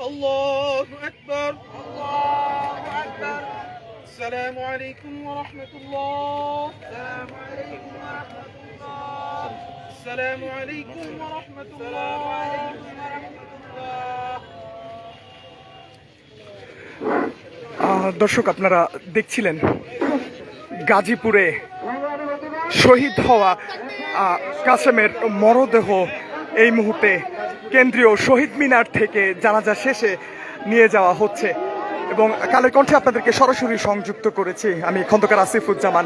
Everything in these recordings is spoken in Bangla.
الله أكبر الله أكبر السلام عليكم ورحمة الله السلام عليكم ورحمة الله السلام عليكم ورحمة الله আহ, দর্শক আপনারা দেখছিলেন গাজীপুরে শহীদ হওয়া আহ, কাসেমের মরদেহ এই মুহূর্তে কেন্দ্রীয় শহীদ মিনার থেকে জানাজা শেষে নিয়ে যাওয়া হচ্ছে। এবং কালের কণ্ঠে আপনাদেরকে সরাসরি সংযুক্ত করেছি আমি খন্দকার আসিফুজ্জামান।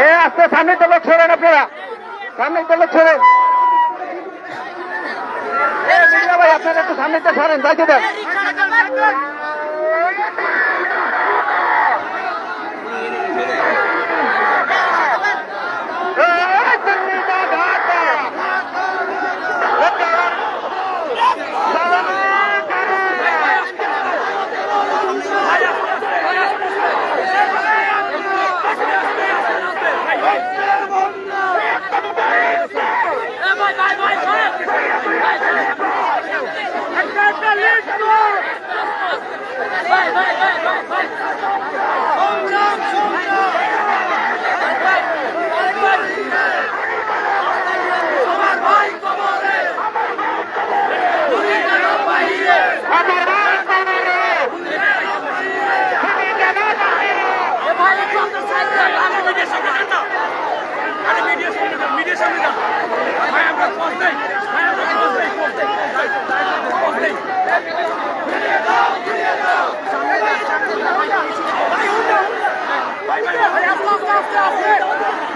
এ, আস্তে সামনে তো লোক ছড়েন আপনারা। সামনে তো লোক ছড়েন ভাই, আপনারা একটু সামনে সরেন যাইতে দেন। আওয়ামী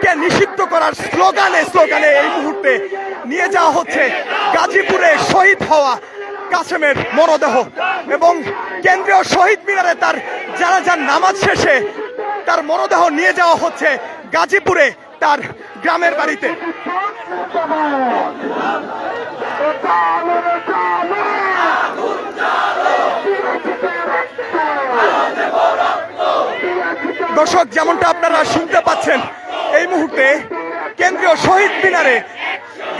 লীগকে নিষিদ্ধ করার স্লোগানে স্লোগানে এই মুহূর্তে নিয়ে যাওয়া হচ্ছে গাজীপুরে শহীদ হওয়া কাসেমের মরদেহ। এবং কেন্দ্রীয় শহীদ মিনারে তার যারা যার নামাজ শেষে তার মরদেহ নিয়ে যাওয়া হচ্ছে গাজীপুরে তার গ্রামের বাড়িতে। দর্শক, যেমনটা আপনারা শুনতে পাচ্ছেন এই মুহূর্তে কেন্দ্রীয় শহীদ মিনারে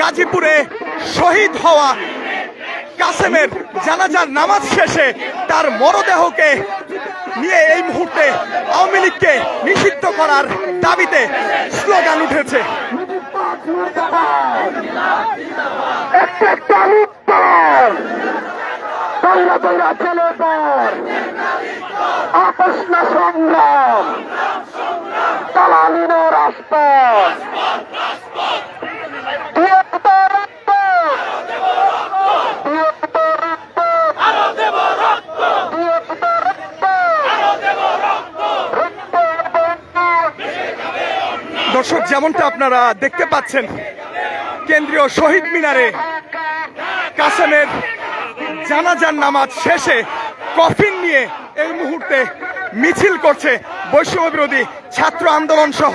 গাজীপুরে শহীদ হওয়া কাসেমের জানাজার নামাজ শেষে তার মরদেহকে নিয়ে এই মুহূর্তে আওয়ামী লীগকে নিষিদ্ধ করার দাবিতে স্লোগান উঠেছে। দর্শক, যেমনটা আপনারা দেখতে পাচ্ছেন, কেন্দ্রীয় শহীদ মিনারে কাসেমের জানাজার নামাজ শেষে কফিন নিয়ে এই মুহূর্তে মিছিল করছে বৈষম্য বিরোধী ছাত্র আন্দোলন সহ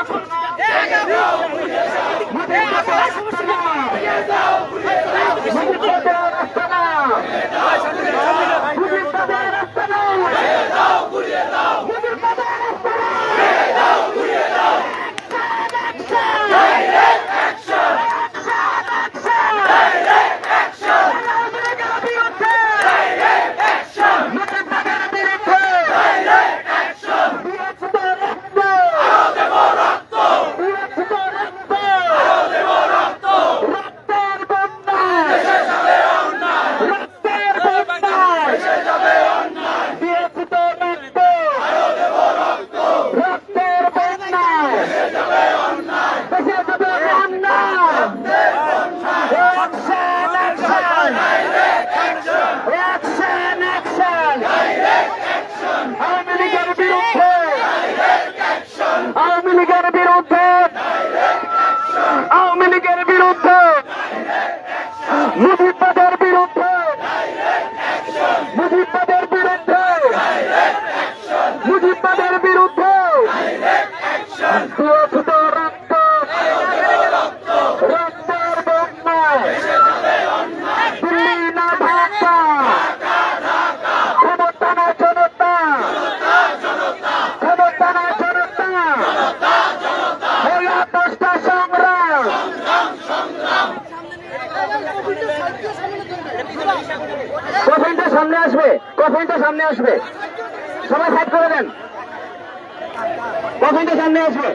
সামনে আসবে। কফিনটা সামনে আসবে। সবাই সাইড করে দেন। কফিনটা সামনে আসবে।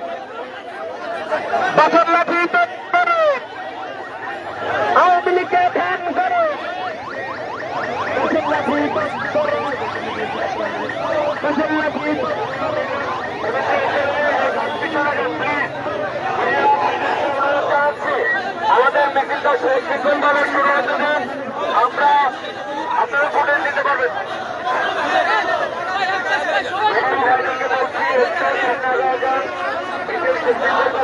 আমাদের মিছিলটা সুরক্ষিত ভাবে শুরু Thank you.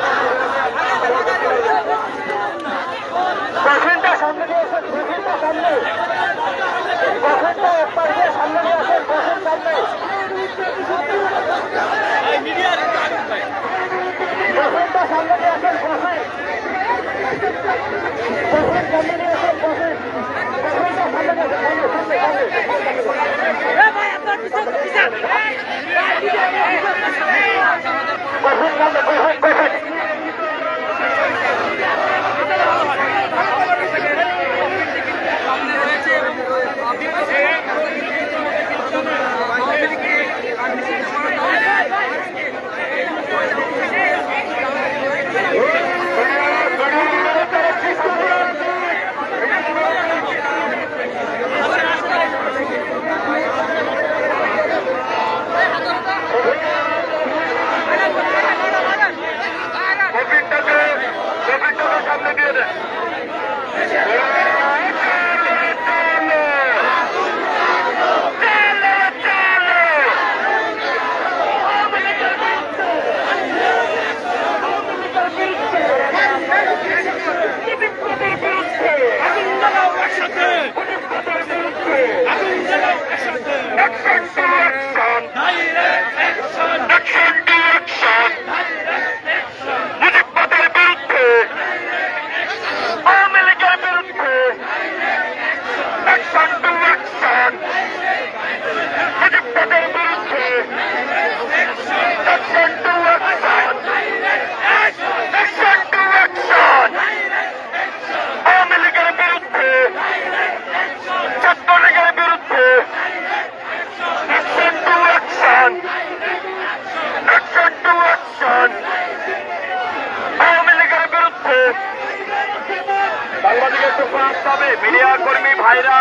আসতে মিডিয়া কর্মী ভাইরা,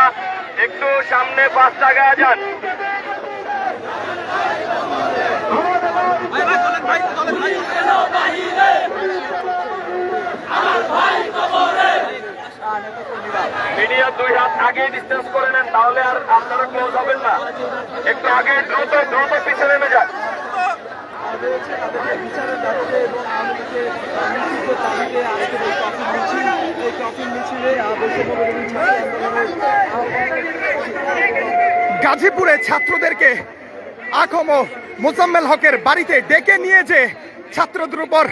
একটু সামনে পাঁচ টাকা যান। মিডিয়া দুই হাত আগে ডিস্টেন্স করে নেন, তাহলে আর আপনারা ক্লোজ হবেন না। একটু আগে, দ্রুত দ্রুত পিছনে নেমে যায় রয়েছে, তাদেরকে বিচারের দাবিতে এবং আমাদেরকে দাবিতে এই কফি মিছিল, এই কফি মিছিলে গাজীপুরে ছাত্রদেরকে আকম মোজাম্মেল হকের বাড়িতে ডেকে নিয়ে যে ছাত্রদের উপর